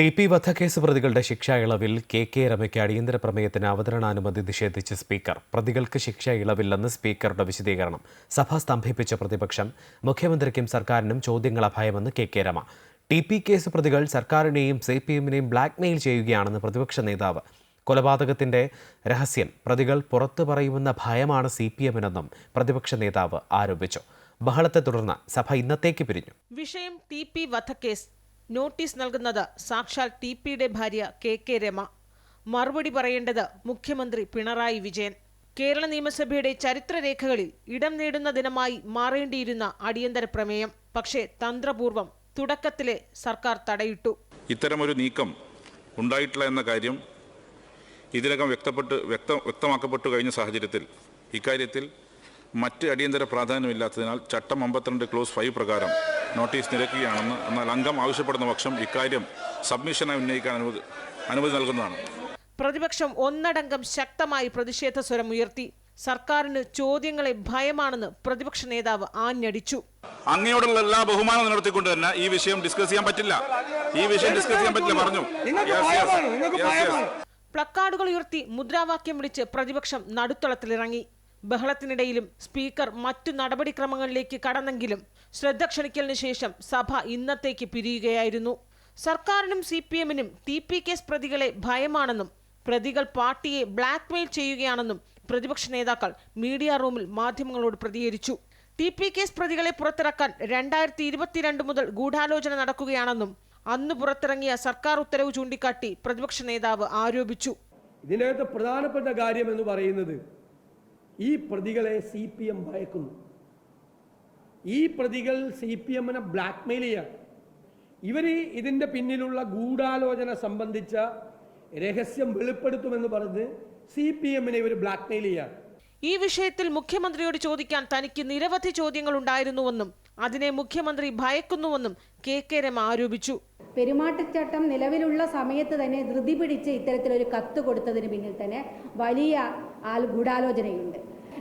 T P വധക്കേസ് പ്രതികളുടെ ശിക്ഷാ ഇളവിൽ K K രമയ്ക്ക് അടിയന്തര പ്രമേയത്തിന് അവതരണാനുമതി നിഷേധിച്ച സ്പീക്കർ. പ്രതികൾക്ക് ശിക്ഷാ ഇളവില്ലെന്ന് സ്പീക്കറുടെ വിശദീകരണം. സഭ സ്തംഭിപ്പിച്ച പ്രതിപക്ഷം മുഖ്യമന്ത്രിക്കും സർക്കാരിനും ചോദ്യങ്ങൾ അഭയമെന്ന് K K Rema. T P case പ്രതികൾ സർക്കാരിനെയും സി പി എമ്മിനെയും ബ്ലാക്ക്മെയിൽ ചെയ്യുകയാണെന്ന് പ്രതിപക്ഷ നേതാവ്. കൊലപാതകത്തിന്റെ രഹസ്യം പ്രതികൾ പുറത്തു പറയുമെന്ന ഭയമാണ് സി പി എമ്മിനെന്നും പ്രതിപക്ഷ നേതാവ് ആരോപിച്ചു. ബഹളത്തെ തുടർന്ന് സഭ ഇന്നത്തേക്ക് പിരിഞ്ഞു. വിഷയം ടി പി വധക്കേസ് നോട്ടീസ് നൽകുന്നത് സാക്ഷാൽ ടി പിയുടെ ഭാര്യ കെ കെ രമ. മറുപടി പറയേണ്ടത് മുഖ്യമന്ത്രി പിണറായി വിജയൻ. കേരള നിയമസഭയുടെ ചരിത്രരേഖകളിൽ ഇടം നേടുന്ന ദിനമായി മാറേണ്ടിയിരുന്ന അടിയന്തര പ്രമേയം. പക്ഷേ തന്ത്രപൂർവം തുടക്കത്തിലെ സർക്കാർ തടയിട്ടു. ഇത്തരമൊരു നീക്കം ഉണ്ടായിട്ടില്ല എന്ന കാര്യം ഇതിനകം വ്യക്തപ്പെട്ട് വ്യക്ത വ്യക്തമാക്കപ്പെട്ടു കഴിഞ്ഞ സാഹചര്യത്തിൽ. ഇക്കാര്യത്തിൽ മറ്റ് അടിയന്തര പ്രാധാന്യമില്ലാത്തതിനാൽ ചട്ടം അമ്പത്തിരണ്ട് ക്ലോസ് ഫൈവ് പ്രകാരം നോട്ടീസ് നിരക്കുകയാണെന്ന് എന്നാൽ അംഗം ആവശ്യപ്പെടുന്ന പക്ഷം ഇക്കാര്യം സബ്മിഷനായി ഉന്നയിക്കാൻ അനുമതി അനുമതി നൽകുന്നതാണ്. പ്രതിപക്ഷം ഒന്നടങ്കം ശക്തമായി പ്രതിഷേധ സ്വരം ഉയർത്തി. സർക്കാരിന് ചോദ്യങ്ങളെ ഭയമാണെന്ന് പ്രതിപക്ഷ നേതാവ് ആഞ്ഞടിച്ചു. അങ്ങയോടുള്ള എല്ലാ ബഹുമാനം നിലനിർത്തിക്കൊണ്ട് തന്നെ ഈ വിഷയം ഡിസ്കസ് ചെയ്യാൻ പറ്റില്ല. ഈ വിഷയം ഡിസ്കസ് ചെയ്യാൻ പറ്റില്ല പറഞ്ഞു. പ്ലക്കാർഡുകൾ ഉയർത്തി മുദ്രാവാക്യം വിളിച്ച് പ്രതിപക്ഷം നടുത്തളത്തിലിറങ്ങി. ബഹളത്തിനിടയിലും സ്പീക്കർ മറ്റു നടപടിക്രമങ്ങളിലേക്ക് കടന്നെങ്കിലും ശ്രദ്ധ ക്ഷണിക്കലിന് ശേഷം സഭ ഇന്നത്തേക്ക് പിരിയുകയായിരുന്നു. സർക്കാരിനും സി പി എമ്മിനും ടി പി കേസ് പ്രതികളെ ഭയമാണെന്നും പ്രതികൾ പാർട്ടിയെ ബ്ലാക്ക്മെയിൽ ചെയ്യുകയാണെന്നും പ്രതിപക്ഷ നേതാക്കൾ മീഡിയ റൂമിൽ മാധ്യമങ്ങളോട് പ്രതികരിച്ചു. ടി പി കേസ് പ്രതികളെ പുറത്തിറക്കാൻ രണ്ടായിരത്തി ഇരുപത്തിരണ്ട് മുതൽ ഗൂഢാലോചന നടക്കുകയാണെന്നും അന്ന് പുറത്തിറങ്ങിയ സർക്കാർ ഉത്തരവ് ചൂണ്ടിക്കാട്ടി പ്രതിപക്ഷ നേതാവ് ആരോപിച്ചു. ഇതിനകത്ത് പ്രധാനപ്പെട്ട കാര്യം എന്ന് പറയുന്നത് ഈ പ്രതികളെ സി പി എം ഭയക്കുന്നു. ഈ പ്രതികൾ സി പി എമ്മിനെ ബ്ലാക്ക്മെയിൽ ചെയ്യാണ് ഇവർ ഇതിന്റെ പിന്നിലുള്ള ഗൂഢാലോചന സംബന്ധിച്ച രഹസ്യം വെളിപ്പെടുത്തുമെന്ന് പറഞ്ഞ് സി പി എമ്മിനെ ഇവർ ബ്ലാക്ക്മെയിൽ ചെയ്യാണ് ഈ വിഷയത്തിൽ മുഖ്യമന്ത്രിയോട് ചോദിക്കാൻ തനിക്ക് നിരവധി ചോദ്യങ്ങൾ ഉണ്ടായിരുന്നുവെന്നും അതിനെ മുഖ്യമന്ത്രി ഭയക്കുന്നുവെന്നും കെ കെ രമ ആരോപിച്ചു. പെരുമാറ്റച്ചട്ടം നിലവിലുള്ള സമയത്ത് തന്നെ ധൃതി പിടിച്ച് ഇത്തരത്തിലൊരു കത്ത് കൊടുത്തതിന് പിന്നിൽ തന്നെ വലിയ ആൽ ഗൂഢാലോചനയുണ്ട്.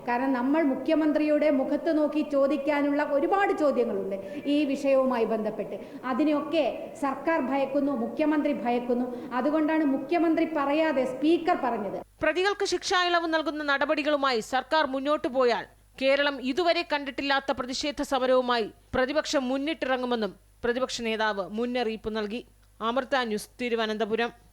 കാരണം നമ്മൾ മുഖ്യമന്ത്രിയുടെ മുഖത്ത് നോക്കി ചോദിക്കാനുള്ള ഒരുപാട് ചോദ്യങ്ങളുണ്ട് ഈ വിഷയവുമായി ബന്ധപ്പെട്ട്. അതിനെയൊക്കെ സർക്കാർ ഭയക്കുന്നു മുഖ്യമന്ത്രി ഭയക്കുന്നു. അതുകൊണ്ടാണ് മുഖ്യമന്ത്രി പറയാതെ സ്പീക്കർ പറഞ്ഞത്. പ്രതികൾക്ക് ശിക്ഷാ ഇളവ് നൽകുന്ന നടപടികളുമായി സർക്കാർ മുന്നോട്ടു പോയാൽ കേരളം ഇതുവരെ കണ്ടിട്ടില്ലാത്ത പ്രതിഷേധ സമരവുമായി പ്രതിപക്ഷം മുന്നിട്ടിറങ്ങുമെന്നും പ്രതിപക്ഷ നേതാവ് മുന്നറിയിപ്പ് നൽകി. അമൃത ന്യൂസ് തിരുവനന്തപുരം.